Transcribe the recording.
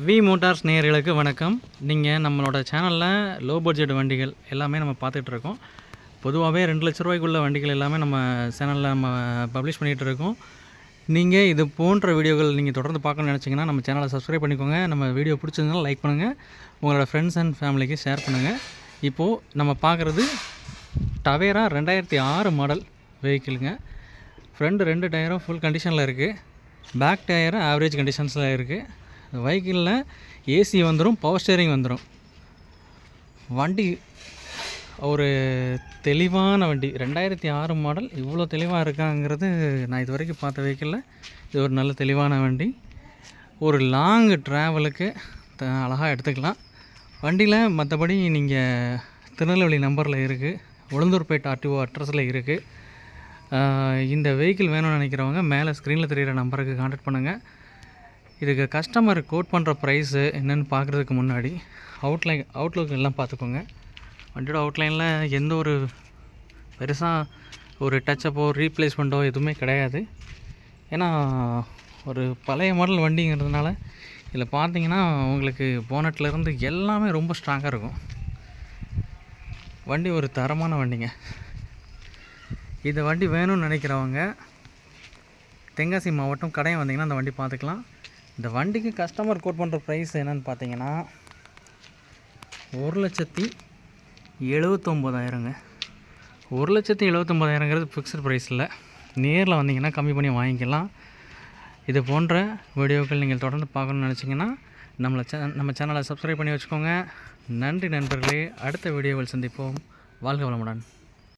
We Motors நேயர்களுக்கு வணக்கம். நீங்கள் நம்மளோட சேனலில் லோ பட்ஜெட் வண்டிகள் எல்லாமே நம்ம பார்த்துட்டு இருக்கோம் பொதுவாகவே ரெண்டு லட்ச ரூபாய்க்குள்ள வண்டிகள் எல்லாமே நம்ம சேனலில் நம்ம பப்ளிஷ் பண்ணிகிட்டு இருக்கோம் நீங்கள் இது போன்ற வீடியோகள் நீங்கள் தொடர்ந்து பார்க்கணும்னு நினச்சிங்கன்னா நம்ம சேனலை சப்ஸ்கிரைப் பண்ணிக்கோங்க. நம்ம வீடியோ பிடிச்சிருந்தாலும் லைக் பண்ணுங்கள் உங்களோட ஃப்ரெண்ட்ஸ் அண்ட் ஃபேமிலிக்கு ஷேர் பண்ணுங்கள் இப்போது நம்ம பார்க்குறது டவேரா ரெண்டாயிரத்தி ஆறு மாடல் வெஹிக்கிளுங்க ஃப்ரண்ட் ரெண்டு டயரும் ஃபுல் கண்டிஷனில் இருக்குது பேக் டயரும் ஆவரேஜ் கண்டிஷன்ஸில் இருக்குது வெஹிக்கிளில் ஏசி வந்துடும் பவர் ஸ்டேரிங் வந்துடும் வண்டி ஒரு தெளிவான வண்டி. ரெண்டாயிரத்தி ஆறு மாடல் இவ்வளோ தெளிவாக இருக்காங்கிறது நான் இது வரைக்கும் பார்த்த வெஹிக்கிளில் இது ஒரு நல்ல தெளிவான வண்டி. ஒரு லாங் ட்ராவலுக்கு த அழகாக எடுத்துக்கலாம். வண்டியில் மற்றபடி நீங்கள் திருநெல்வேலி நம்பரில் இருக்குது உளுந்தூர்பேட்டை ஆர்டிஓ அட்ரஸில் இருக்குது இந்த வெஹிக்கிள் வேணும்னு நினைக்கிறவங்க மேலே ஸ்க்ரீனில் தெரிகிற நம்பருக்கு காண்டாக்ட் பண்ணுங்கள் இதுக்கு கஸ்டமர் கோட் பண்ணுற ப்ரைஸு என்னென்னு பார்க்குறதுக்கு முன்னாடி அவுட்லைன் அவுட்லுக் எல்லாம் பார்த்துக்கோங்க. வண்டியோட அவுட்லைனில் எந்த ஒரு பெருசாக ஒரு டச்சப்போ ரீப்ளேஸ்மெண்ட்டோ எதுவுமே கிடையாது. ஏன்னா ஒரு பழைய மாடல் வண்டிங்கிறதுனால இதில் பார்த்தீங்கன்னா உங்களுக்கு போனட்லேருந்து எல்லாமே ரொம்ப ஸ்ட்ராங்காக இருக்கும். வண்டி ஒரு தரமான வண்டிங்க. இந்த வண்டி வேணும்னு நினைக்கிறவங்க தென்காசி மாவட்டம் கடையை வந்தீங்கன்னா அந்த வண்டி பார்த்துக்கலாம். இந்த வண்டிக்கு கஸ்டமர் கோட் பண்ணுற ப்ரைஸ் என்னென்னு பார்த்தீங்கன்னா ஒரு லட்சத்தி எழுபத்தொம்போதாயிரங்க ஒரு லட்சத்தி எழுபத்தொம்போதாயிரங்கிறது ஃபிக்ஸ்டு ப்ரைஸ் இல்லை நேரில் வந்தீங்கன்னா கம்மி பண்ணி வாங்கிக்கலாம். இது போன்ற வீடியோக்கள் நீங்கள் தொடர்ந்து பார்க்கணுன்னு நினச்சிங்கன்னா நம்மளை சே நம்ம சேனலை சப்ஸ்கிரைப் பண்ணி வச்சுக்கோங்க. நன்றி நண்பர்களே. அடுத்த வீடியோவில் சந்திப்போம். வாழ்க வளமுடன்.